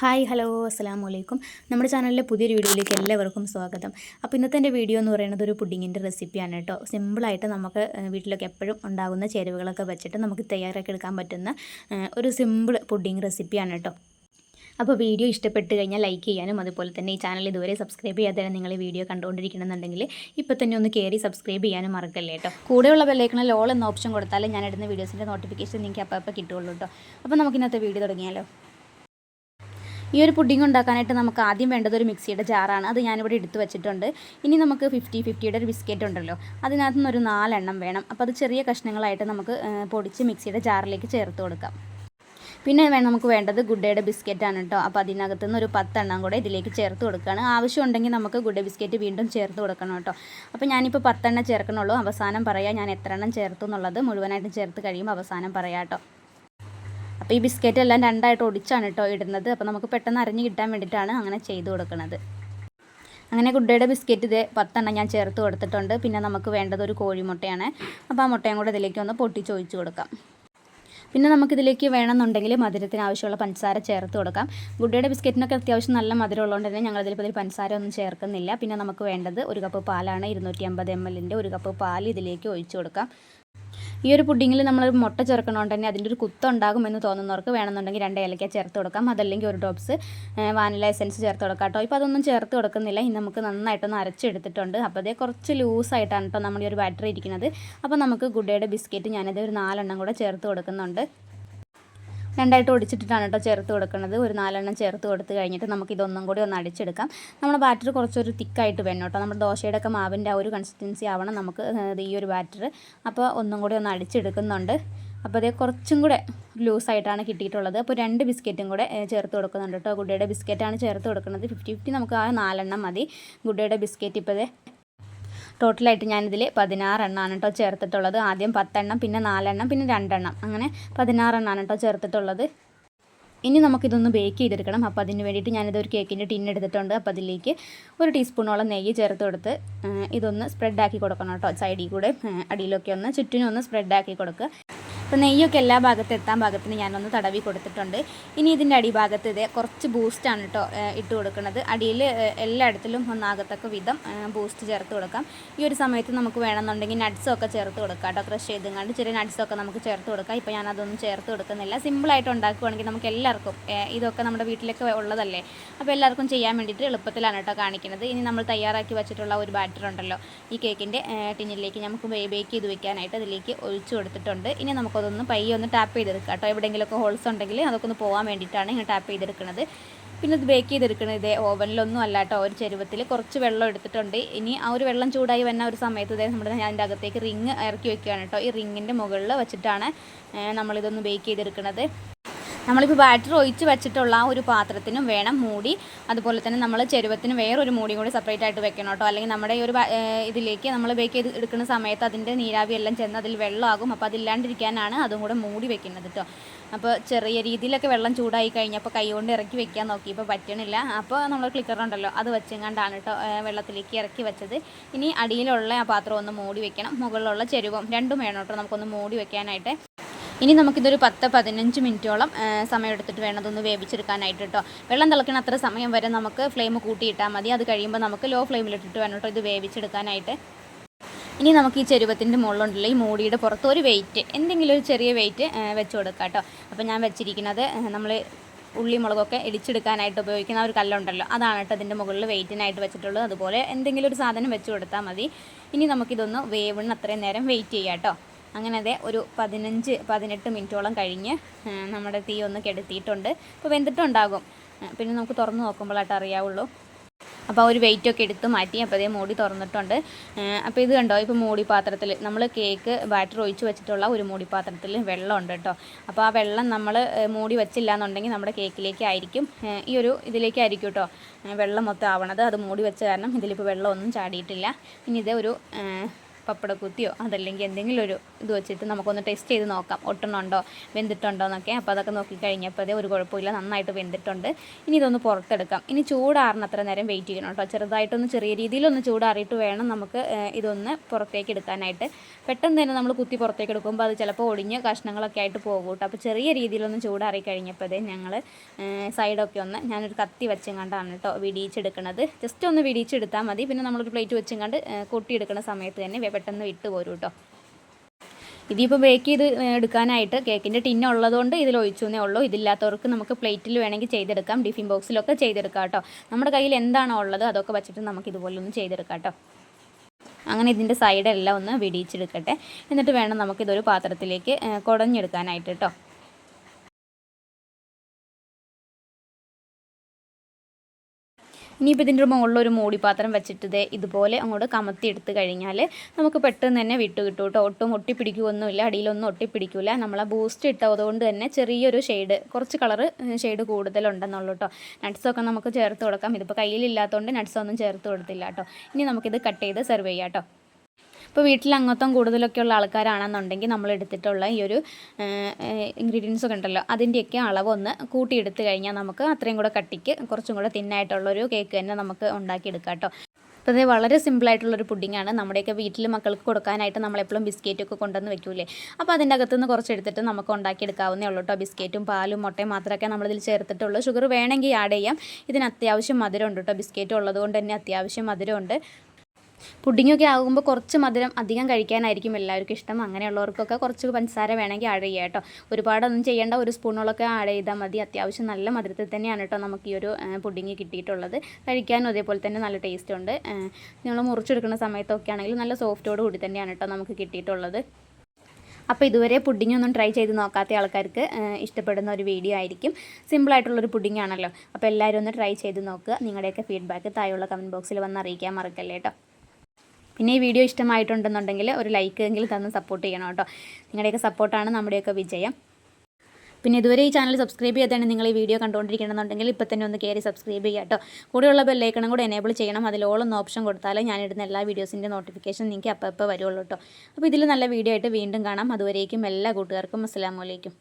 Hi hello അസ്സാം വലൈക്കും നമ്മുടെ ചാനലിലെ പുതിയൊരു വീഡിയോയിലേക്ക് എല്ലാവർക്കും സ്വാഗതം. അപ്പോൾ ഇന്നത്തെ എന്റെ വീഡിയോ എന്ന് പറയുന്നത് ഒരു പുഡിങ്ങിന്റെ റെസിപ്പിയാണ് കേട്ടോ. സിമ്പിളായിട്ട് നമുക്ക് വീട്ടിലൊക്കെ എപ്പോഴും ഉണ്ടാകുന്ന ചേരുവകളൊക്കെ വെച്ചിട്ട് നമുക്ക് തയ്യാറാക്കി എടുക്കാൻ പറ്റുന്ന ഒരു സിമ്പിൾ പുഡിങ് റെസിപ്പിയാണ് കേട്ടോ. അപ്പോൾ വീഡിയോ ഇഷ്ടപ്പെട്ട് കഴിഞ്ഞാൽ ലൈക്ക് ചെയ്യാനും അതുപോലെ തന്നെ ഈ ചാനൽ ഇതുവരെ സബ്സ്ക്രൈബ് ചെയ്യാതെ നിങ്ങൾ വീഡിയോ കണ്ടുകൊണ്ടിരിക്കണമെന്നുണ്ടെങ്കിൽ ഇപ്പോൾ തന്നെ ഒന്ന് കയറി സബ്സ്ക്രൈബ് ചെയ്യാനും മറക്കല്ലേ കേട്ടോ. കൂടെയുള്ള ബെല്ലൈക്കണിൽ ലോൾ എന്ന ഓപ്ഷൻ കൊടുത്താൽ ഞാൻ ഇടുന്ന വീഡിയോസിന്റെ നോട്ടിഫിക്കേഷൻ നിങ്ങൾക്ക് അപ്പോൾ അപ്പോൾ കിട്ടുള്ളൂ കേട്ടോ. അപ്പോൾ നമുക്ക് ഇന്നത്തെ വീഡിയോ തുടങ്ങിയാലോ. ഈ ഒരു പുഡിംഗ് ഉണ്ടാക്കാനായിട്ട് നമുക്ക് ആദ്യം വേണ്ടത് ഒരു മിക്സിയുടെ ജാറാണ്. അത് ഞാനിവിടെ എടുത്ത് വെച്ചിട്ടുണ്ട്. ഇനി നമുക്ക് ഫിഫ്റ്റി ഫിഫ്റ്റിയുടെ ഒരു ബിസ്ക്കറ്റ് ഉണ്ടല്ലോ. അതിനകത്ത് നിന്നൊരു നാലെണ്ണം വേണം. അപ്പോൾ അത് ചെറിയ കഷ്ണങ്ങളായിട്ട് നമുക്ക് പൊടിച്ച് മിക്സിയുടെ ജാറിലേക്ക് ചേർത്ത് കൊടുക്കാം. പിന്നെ വേണം നമുക്ക് വേണ്ടത് ഗുഡയുടെ ബിസ്ക്കറ്റാണ് കേട്ടോ അപ്പോൾ അതിനകത്ത് നിന്ന് ഒരു പത്തെണ്ണം കൂടെ ഇതിലേക്ക് ചേർത്ത് കൊടുക്കുകയാണ് ആവശ്യമുണ്ടെങ്കിൽ നമുക്ക് ഗുഡ ബിസ്ക്കറ്റ് വീണ്ടും ചേർത്ത് കൊടുക്കണം കേട്ടോ അപ്പോൾ ഞാനിപ്പോൾ പത്തെണ്ണം ചേർക്കണുള്ളൂ. അവസാനം പറയാം ഞാൻ എത്ര എണ്ണം ചേർത്തു എന്നുള്ളത്. മുഴുവനായിട്ട് ചേർത്ത് കഴിയുമ്പോൾ അവസാനം പറയാം കേട്ടോ അപ്പോൾ ഈ ബിസ്ക്കറ്റ് എല്ലാം രണ്ടായിട്ട് ഒടിച്ചാണ് കേട്ടോ ഇടുന്നത്. അപ്പോൾ നമുക്ക് പെട്ടെന്ന് അരിഞ്ഞ് കിട്ടാൻ വേണ്ടിയിട്ടാണ് അങ്ങനെ ചെയ്തു കൊടുക്കുന്നത് അങ്ങനെ ഗുഡ്ഡയുടെ ബിസ്ക്കറ്റ് ഇത് പത്തെണ്ണം ഞാൻ ചേർത്ത് കൊടുത്തിട്ടുണ്ട്. പിന്നെ നമുക്ക് വേണ്ടത് ഒരു കോഴിമുട്ടയാണ്. അപ്പോൾ ആ മുട്ടയും കൂടെ ഇതിലേക്ക് ഒന്ന് പൊട്ടിച്ച് ഒഴിച്ചു കൊടുക്കാം. പിന്നെ നമുക്കിതിലേക്ക് വേണമെന്നുണ്ടെങ്കിൽ മധുരത്തിന് ആവശ്യമുള്ള പഞ്ചസാര ചേർത്ത് കൊടുക്കാം. ഗുഡ്ഡയുടെ ബിസ്ക്കറ്റിനൊക്കെ അത്യാവശ്യം നല്ല മധുരം ഉള്ളതുകൊണ്ട് തന്നെ ഞങ്ങളിതിൽ ഇതിൽ പഞ്ചസാര ഒന്നും ചേർക്കുന്നില്ല. പിന്നെ നമുക്ക് വേണ്ടത് ഒരു കപ്പ് പാലാണ് ഇരുന്നൂറ്റി അമ്പത് എം എല്ലിന്റെ ഒരു കപ്പ് പാൽ ഇതിലേക്ക് ഒഴിച്ചു കൊടുക്കാം. ഈ ഒരു പുഡിങ്ങിൽ നമ്മൾ മുട്ട ചേർക്കണോണ്ട് തന്നെ അതിന്റെ ഒരു കുത്തുണ്ടാകും എന്ന് തോന്നുന്നവർക്ക് വേണമെന്നുണ്ടെങ്കിൽ രണ്ട് ഏലക്ക ചേർത്ത് കൊടുക്കാം. അതല്ലെങ്കിൽ ഒരു ഡ്രോപ്സ് വാനില എസൻസ് ചേർത്ത് കൊടുക്കാം കേട്ടോ. ഇപ്പോൾ അതൊന്നും ചേർത്ത് കൊടുക്കുന്നില്ല. ഇനി നമുക്ക് നന്നായിട്ടൊന്ന് അരച്ചെടുത്തിട്ടുണ്ട്. അപ്പോൾ അതേ കുറച്ച് ലൂസായിട്ടാണ് കേട്ടോ നമ്മുടെ ഒരു ബാറ്ററി ഇരിക്കുന്നത്. അപ്പോൾ നമുക്ക് ഗുഡേയുടെ ബിസ്ക്കറ്റ് ഞാനത് ഒരു നാലെണ്ണം കൂടെ ചേർത്ത് കൊടുക്കുന്നുണ്ട്. രണ്ടായിട്ട് ഒടിച്ചിട്ടിട്ടാണ് കേട്ടോ ചേർത്ത് കൊടുക്കുന്നത്. ഒരു നാലെണ്ണം ചേർത്ത് കൊടുത്ത് കഴിഞ്ഞിട്ട് നമുക്ക് ഇതൊന്നും കൂടി ഒന്ന് അടിച്ചെടുക്കാം. നമ്മുടെ ബാറ്റർ കുറച്ചൊരു തിക്കായിട്ട് വേണം കേട്ടോ. നമ്മുടെ ദോശയുടെ ഒക്കെ മാവിന്റെ ആ ഒരു കൺസിസ്റ്റൻസി ആവണം നമുക്ക് ഈ ഒരു ബാറ്റർ. അപ്പോൾ ഒന്നും കൂടി ഒന്ന് അടിച്ചെടുക്കുന്നുണ്ട്. അപ്പോൾ അതേ കുറച്ചും കൂടെ ലൂസായിട്ടാണ് കിട്ടിയിട്ടുള്ളത്. അപ്പോൾ രണ്ട് ബിസ്ക്കറ്റും കൂടെ ചേർത്ത് കൊടുക്കുന്നുണ്ട് കേട്ടോ. ഗുഡിയുടെ ബിസ്ക്കറ്റാണ് ചേർത്ത് കൊടുക്കുന്നത്. ഫിഫ്റ്റി ഫിഫ്റ്റി നമുക്ക് ആ നാലെണ്ണം മതി. ഗുഡിയുടെ ബിസ്ക്കറ്റ് ഇപ്പോൾ ടോട്ടലായിട്ട് ഞാനിതിൽ പതിനാറെണ്ണമാണ് കേട്ടോ ചേർത്തിട്ടുള്ളത്. ആദ്യം പത്തെണ്ണം പിന്നെ നാലെണ്ണം പിന്നെ രണ്ടെണ്ണം. അങ്ങനെ പതിനാറെണ്ണമാണ് കേട്ടോ ചേർത്തിട്ടുള്ളത്. ഇനി നമുക്കിതൊന്ന് ബേക്ക് ചെയ്തെടുക്കണം. അപ്പോൾ അതിന് വേണ്ടിയിട്ട് ഞാനിത് ഒരു കേക്കിന്റെ ടിൻ എടുത്തിട്ടുണ്ട്. അപ്പോൾ അതിലേക്ക് ഒരു ടീസ്പൂണോളം നെയ്യ് ചേർത്ത് കൊടുത്ത് ഇതൊന്ന് സ്പ്രെഡാക്കി കൊടുക്കണം കേട്ടോ സൈഡിൽ കൂടെ അടിയിലൊക്കെ ഒന്ന് ചുറ്റിനും ഒന്ന് സ്പ്രെഡാക്കി കൊടുക്കുക. അപ്പോൾ നെയ്യൊക്കെ എല്ലാ ഭാഗത്തും എത്താൻ ഭാഗത്തിന് ഞാനൊന്ന് തടവി കൊടുത്തിട്ടുണ്ട്. ഇനി ഇതിന്റെ അടിഭാഗത്ത് ഇത് കുറച്ച് ബൂസ്റ്റാണ് കേട്ടോ ഇട്ട് കൊടുക്കുന്നത് അടിയിൽ എല്ലായിടത്തിലും ഒന്നാകത്തക്ക വിധം ബൂസ്റ്റ് ചേർത്ത് കൊടുക്കാം. ഈ ഒരു സമയത്ത് നമുക്ക് വേണമെന്നുണ്ടെങ്കിൽ നട്ട്സൊക്കെ ചേർത്ത് കൊടുക്കാം കേട്ടോ ക്രഷ് ചെയ്തുകൊണ്ട് ചെറിയ നട്ട്സൊക്കെ നമുക്ക് ചേർത്ത് കൊടുക്കാം. ഇപ്പോൾ ഞാനതൊന്നും ചേർത്ത് കൊടുക്കുന്നില്ല. സിമ്പിളായിട്ട് ഉണ്ടാക്കുകയാണെങ്കിൽ നമുക്ക് എല്ലാവർക്കും ഇതൊക്കെ നമ്മുടെ വീട്ടിലൊക്കെ ഉള്ളതല്ലേ? അപ്പോൾ എല്ലാവർക്കും ചെയ്യാൻ വേണ്ടിയിട്ട് എളുപ്പത്തിലാണ് കേട്ടോ കാണിക്കുന്നത് ഇനി നമ്മൾ തയ്യാറാക്കി വെച്ചിട്ടുള്ള ഒരു ബാറ്റർ ഉണ്ടല്ലോ ഈ കേക്കിന്റെ ടിന്നിലേക്ക് നമുക്ക് ബേക്ക് ചെയ്ത് വെക്കാനായിട്ട് അതിലേക്ക് ഒഴിച്ചു കൊടുത്തിട്ടുണ്ട്. ഇനി നമുക്കതൊന്ന് പയ്യെ ഒന്ന് ടാപ്പ് ചെയ്തെടുക്കാം കേട്ടോ. എവിടെയെങ്കിലുമൊക്കെ ഹോൾസ് ഉണ്ടെങ്കിൽ അതൊക്കെ ഒന്ന് പോകാൻ വേണ്ടിയിട്ടാണ് ഇങ്ങനെ ടാപ്പ് ചെയ്തെടുക്കുന്നത് പിന്നെ ഇത് ബേക്ക് ചെയ്തെടുക്കുന്നത് ഇതേ ഓവനിലൊന്നും അല്ല കേട്ടോ ഒരു ചെരുവത്തിൽ കുറച്ച് വെള്ളം എടുത്തിട്ടുണ്ട്. ഇനി ആ ഒരു വെള്ളം ചൂടായി വന്ന ഒരു സമയത്ത് ഇതേ നമ്മുടെ ഞാൻ അതിന്റെ അകത്തേക്ക് റിങ് ഇറക്കി വെക്കുകയാണ് കേട്ടോ. ഈ റിങ്ങിന്റെ മുകളിൽ വെച്ചിട്ടാണ് നമ്മളിതൊന്ന് ബേക്ക് ചെയ്തെടുക്കുന്നത് നമ്മളിപ്പോൾ ബാറ്ററി ഒഴിച്ച് വെച്ചിട്ടുള്ള ആ ഒരു പാത്രത്തിനും വേണം മൂടി. അതുപോലെ തന്നെ നമ്മൾ ചെരുവത്തിന് വേറൊരു മൂടി കൂടി സെപ്പറേറ്റ് ആയിട്ട് വെക്കണം കേട്ടോ. അല്ലെങ്കിൽ നമ്മുടെ ഈ ഒരു ഇതിലേക്ക് നമ്മൾ ബേക്ക് ചെയ്ത് എടുക്കുന്ന സമയത്ത് അതിന്റെ നീരാവി എല്ലാം ചെന്ന് അതിൽ വെള്ളമാകും. അപ്പോൾ അതില്ലാണ്ടിരിക്കാനാണ് അതും കൂടെ മൂടി വെക്കുന്നത് കേട്ടോ. അപ്പോൾ ചെറിയ രീതിയിലൊക്കെ വെള്ളം ചൂടായി കഴിഞ്ഞപ്പോൾ കൈ കൊണ്ട് ഇറക്കി വെക്കാൻ നോക്കി. ഇപ്പോൾ പറ്റണില്ല. അപ്പോൾ നമ്മൾ ക്ലിക്കറുണ്ടല്ലോ അത് വെച്ചെങ്ങാണ്ടാണ് കേട്ടോ വെള്ളത്തിലേക്ക് ഇറക്കി വെച്ചത്. ഇനി അടിയിലുള്ള ആ പാത്രം ഒന്ന് മൂടി വെക്കണം. മുകളിലുള്ള ചെരുവം രണ്ടും വേണം കേട്ടോ നമുക്കൊന്ന് മൂടി വെക്കാനായിട്ട്. ഇനി നമുക്കിതൊരു പത്ത് പതിനഞ്ച് മിനിറ്റോളം സമയം എടുത്തിട്ട് വേണം അതൊന്ന് വേവിച്ചെടുക്കാനായിട്ട് കേട്ടോ വെള്ളം തിളക്കണ അത്ര സമയം വരെ നമുക്ക് ഫ്ലെയിം കൂട്ടിയിട്ടാൽ മതി. അത് കഴിയുമ്പോൾ നമുക്ക് ലോ ഫ്ലെയിമിലിട്ടിട്ട് വേണം കേട്ടോ ഇത് വേവിച്ചെടുക്കാനായിട്ട്. ഇനി നമുക്ക് ഈ ചെരുവത്തിന്റെ മുകളിലുണ്ടല്ലോ ഈ മൂടിയുടെ പുറത്ത് ഒരു വെയിറ്റ് എന്തെങ്കിലും ഒരു ചെറിയ വെയിറ്റ് വെച്ച് കൊടുക്കാം കേട്ടോ അപ്പോൾ ഞാൻ വെച്ചിരിക്കുന്നത് നമ്മൾ ഉള്ളി മുളകൊക്കെ ഇടിച്ചെടുക്കാനായിട്ട് ഉപയോഗിക്കുന്ന ഒരു കല്ലുണ്ടല്ലോ അതാണ് കേട്ടോ അതിന്റെ മുകളിൽ വെയിറ്റിനായിട്ട് വെച്ചിട്ടുള്ളത്. അതുപോലെ എന്തെങ്കിലും ഒരു സാധനം വെച്ച് കൊടുത്താൽ മതി. ഇനി നമുക്കിതൊന്ന് വേവണ് അത്രയും നേരം വെയിറ്റ് ചെയ്യാം കേട്ടോ അങ്ങനെ അതെ ഒരു പതിനഞ്ച് പതിനെട്ട് മിനിറ്റോളം കഴിഞ്ഞ് നമ്മുടെ തീ ഒന്ന് കെടുത്തിയിട്ടുണ്ട്. ഇപ്പോൾ വെന്തിട്ടുണ്ടാകും. പിന്നെ നമുക്ക് തുറന്ന് നോക്കുമ്പോഴായിട്ട് അറിയാവുള്ളൂ. അപ്പോൾ ആ ഒരു വെയിറ്റ് ഒക്കെ എടുത്ത് മാറ്റി അപ്പോൾ അതേ മൂടി തുറന്നിട്ടുണ്ട്. അപ്പോൾ ഇത് കണ്ടോ? ഇപ്പോൾ മൂടി പാത്രത്തിൽ നമ്മൾ കേക്ക് ബാറ്റർ ഒഴിച്ച് വെച്ചിട്ടുള്ള ഒരു മൂടി പാത്രത്തിൽ വെള്ളമുണ്ട് കേട്ടോ. അപ്പോൾ ആ വെള്ളം നമ്മൾ മൂടി വെച്ചില്ല എന്നുണ്ടെങ്കിൽ നമ്മുടെ കേക്കിലേക്ക് ആയിരിക്കും. ഈ ഒരു ഇതിലേക്കായിരിക്കും കേട്ടോ വെള്ളം മൊത്തം ആവണത്. അത് മൂടി വെച്ച കാരണം ഇതിലിപ്പോൾ വെള്ളമൊന്നും ചാടിയിട്ടില്ല. ഇനി ഇത് ഒരു പപ്പടക്കുത്തിയോ അതല്ലെങ്കിൽ എന്തെങ്കിലും ഒരു ഇത് വെച്ചിട്ട് നമുക്കൊന്ന് ടെസ്റ്റ് ചെയ്ത് നോക്കാം. ഒട്ടണുണ്ടോ വെന്തിട്ടുണ്ടോ എന്നൊക്കെ. അപ്പോൾ അതൊക്കെ നോക്കി അതേ ഒരു കുഴപ്പമില്ല. നന്നായിട്ട് വെന്തിട്ടുണ്ട്. ഇനി ഇതൊന്ന് പുറത്തെടുക്കാം. ഇനി ചൂടാറുന്നത്ര നേരം വെയിറ്റ് ചെയ്യണം കേട്ടോ. ചെറുതായിട്ടൊന്ന് ചെറിയ രീതിയിലൊന്ന് ചൂടാറിയിട്ട് വേണം നമുക്ക് ഇതൊന്ന് പുറത്തേക്ക് എടുക്കാനായിട്ട്. പെട്ടെന്ന് തന്നെ നമ്മൾ കുത്തി പുറത്തേക്ക് എടുക്കുമ്പോൾ അത് ചിലപ്പോൾ ഒടിഞ്ഞ് കഷ്ണങ്ങളൊക്കെ ആയിട്ട് പോകും കേട്ടോ. അപ്പോൾ ചെറിയ രീതിയിലൊന്ന് ചൂടാറി കഴിഞ്ഞപ്പോഴേ ഞങ്ങൾ സൈഡൊക്കെ ഒന്ന് ഞാനൊരു കത്തി വെച്ചും കണ്ടാണ് കേട്ടോ വിടിയിച്ചെടുക്കണത്. ജസ്റ്റ് ഒന്ന് വിടിയിച്ചെടുത്താൽ മതി. പിന്നെ നമ്മളൊരു പ്ലേറ്റ് വെച്ചും കണ്ട് കൊട്ടിയെടുക്കുന്ന സമയത്ത് തന്നെ പെട്ടെന്ന് വിട്ട് പോരും കേട്ടോ ഇതിപ്പോൾ ബേക്ക് ചെയ്ത് എടുക്കാനായിട്ട് കേക്കിന്റെ ടിന്ന് ഉള്ളതുകൊണ്ട് ഇതിൽ ഒഴിച്ചെന്നേ ഉള്ളൂ. ഇതില്ലാത്തവർക്ക് നമുക്ക് പ്ലേറ്റിൽ വേണമെങ്കിൽ ചെയ്തെടുക്കാം. ടിഫിൻ ബോക്സിലൊക്കെ ചെയ്തെടുക്കാം കേട്ടോ നമ്മുടെ കയ്യിൽ എന്താണോ ഉള്ളത് അതൊക്കെ വെച്ചിട്ട് നമുക്ക് ഇതുപോലെ ഒന്ന് ചെയ്തെടുക്കാം കേട്ടോ അങ്ങനെ ഇതിന്റെ സൈഡെല്ലാം ഒന്ന് വിടിയിച്ചെടുക്കട്ടെ. എന്നിട്ട് വേണം നമുക്കിതൊരു പാത്രത്തിലേക്ക് കുടഞ്ഞെടുക്കാനായിട്ട് കേട്ടോ ഇനിയിപ്പോൾ ഇതിന്റെ മുകളിലൊരു മൂടിപ്പാത്രം വെച്ചിട്ട് ഇതുപോലെ അങ്ങോട്ട് കമത്തി എടുത്ത് കഴിഞ്ഞാൽ നമുക്ക് പെട്ടെന്ന് തന്നെ വിട്ടു കിട്ടും കേട്ടോ. ഒട്ടും ഒട്ടിപ്പിടിക്കുകയൊന്നുമില്ല അടിയിലൊന്നും ഒട്ടിപ്പിടിക്കില്ല നമ്മൾ ആ ബൂസ്റ്റ് ഇട്ടതുകൊണ്ട് തന്നെ ചെറിയൊരു ഷെയ്ഡ് കുറച്ച് കളറ് ഷെയ്ഡ് കൂടുതലുണ്ടെന്നുള്ളൂ കേട്ടോ. നട്ട്സൊക്കെ നമുക്ക് ചേർത്ത് കൊടുക്കാം. ഇതിപ്പോൾ കയ്യിലില്ലാത്തതുകൊണ്ട് നട്ട്സൊന്നും ചേർത്ത് കൊടുത്തില്ല കേട്ടോ. ഇനി നമുക്കിത് കട്ട് ചെയ്ത് സെർവ് ചെയ്യാം കേട്ടോ. ഇപ്പോൾ വീട്ടിൽ അംഗത്വം കൂടുതലൊക്കെ ഉള്ള ആൾക്കാരാണെന്നുണ്ടെങ്കിൽ നമ്മൾ എടുത്തിട്ടുള്ള ഈ ഒരു ഇൻഗ്രീഡിയൻസ് ഒക്കെ ഉണ്ടല്ലോ അതിന്റെയൊക്കെ അളവ് ഒന്ന് കൂട്ടിയെടുത്ത് കഴിഞ്ഞാൽ നമുക്ക് അത്രയും കൂടെ കട്ടിക്ക് കുറച്ചും കൂടെ തിന്നായിട്ടുള്ളൊരു കേക്ക് തന്നെ നമുക്ക് ഉണ്ടാക്കിയെടുക്കാം കേട്ടോ. അപ്പോൾ ഇത് വളരെ സിമ്പിളായിട്ടുള്ളൊരു പുഡിങ്ങാണ് നമ്മുടെയൊക്കെ വീട്ടിൽ മക്കൾക്ക് കൊടുക്കാനായിട്ട് നമ്മളെപ്പോഴും ബിസ്ക്കറ്റൊക്കെ കൊണ്ടുവന്ന് വെക്കൂലേ? അപ്പോൾ അതിന്റെ അകത്തുനിന്ന് കുറച്ച് എടുത്തിട്ട് നമുക്ക് ഉണ്ടാക്കിയെടുക്കാവുന്നേ ഉള്ളൂ കേട്ടോ. ബിസ്ക്കറ്റും പാലും മുട്ടയും മാത്രമൊക്കെ നമ്മളിതിൽ ചേർത്തിട്ടുള്ളൂ. ഷുഗർ വേണമെങ്കിൽ ആഡ് ചെയ്യാം. ഇതിന് അത്യാവശ്യം മധുരം ഉണ്ട് കേട്ടോ. ബിസ്ക്കറ്റ് ഉള്ളതുകൊണ്ട് തന്നെ അത്യാവശ്യം മധുരമുണ്ട്. പുഡിങ്ങൊക്കെ ആകുമ്പോൾ കുറച്ച് മധുരം അധികം കഴിക്കാനായിരിക്കും എല്ലാവർക്കും ഇഷ്ടം. അങ്ങനെയുള്ളവർക്കൊക്കെ കുറച്ച് പഞ്ചസാര വേണമെങ്കിൽ ആഡ് ചെയ്യാം കേട്ടോ. ഒരുപാടൊന്നും ചെയ്യേണ്ട ഒരു സ്പൂണുകളൊക്കെ ആഡ് ചെയ്താൽ മതി. അത്യാവശ്യം നല്ല മധുരത്തിൽ തന്നെയാണ് കേട്ടോ നമുക്ക് ഈ ഒരു പുഡിങ് കിട്ടിയിട്ടുള്ളത്. കഴിക്കാനും അതേപോലെ തന്നെ നല്ല ടേസ്റ്റ് ഉണ്ട്. നമ്മൾ മുറിച്ചെടുക്കുന്ന സമയത്തൊക്കെ ആണെങ്കിൽ നല്ല സോഫ്റ്റോട് കൂടി തന്നെയാണ് കേട്ടോ നമുക്ക് കിട്ടിയിട്ടുള്ളത്. അപ്പോൾ ഇതുവരെ പുഡിംഗ് ഒന്നും ട്രൈ ചെയ്ത് നോക്കാത്ത ആൾക്കാർക്ക് ഇഷ്ടപ്പെടുന്ന ഒരു വീഡിയോ ആയിരിക്കും. സിമ്പിളായിട്ടുള്ളൊരു പുഡിംഗ് ആണല്ലോ. അപ്പോൾ എല്ലാവരും ഒന്ന് ട്രൈ ചെയ്ത് നോക്കുക. നിങ്ങളുടെയൊക്കെ ഫീഡ്ബാക്ക് താഴെയുള്ള കമന്റ് ബോക്സിൽ വന്ന് അറിയിക്കാൻ മറക്കല്ലേ കേട്ടോ. പിന്നെ ഈ വീഡിയോ ഇഷ്ടമായിട്ടുണ്ടെന്നുണ്ടെങ്കിൽ ഒരു ലൈക്ക് എങ്കിലും തന്ന് സപ്പോർട്ട് ചെയ്യണം കേട്ടോ. നിങ്ങളുടെയൊക്കെ സപ്പോർട്ടാണ് നമ്മുടെയൊക്കെ വിജയം. പിന്നെ ഇതുവരെ ഈ ചാനൽ സബ്സ്ക്രൈബ് ചെയ്താണ് നിങ്ങൾ ഈ വീഡിയോ കണ്ടുകൊണ്ടിരിക്കണമെന്നുണ്ടെങ്കിൽ ഇപ്പോൾ തന്നെ ഒന്ന് കയറി സബ്സ്ക്രൈബ് ചെയ്യുക കേട്ടോ. കൂടെയുള്ള ബെല്ലൈക്കണം കൂടെ എനേബിൾ ചെയ്യണം. ഓളൊന്ന് ഓപ്ഷൻ കൊടുത്താലേ ഞാനിടുന്ന എല്ലാ വീഡിയോസിന്റെ നോട്ടിഫിക്കേഷൻ നിങ്ങൾക്ക് അപ്പോൾ അപ്പോൾ വരുള്ളൂ കേട്ടോ. അപ്പോൾ ഇതിൽ നല്ല വീഡിയോ ആയിട്ട് വീണ്ടും കാണാം. അതുവരേക്കും എല്ലാ കൂട്ടുകാർക്കും അസ്സാം വലൈക്കും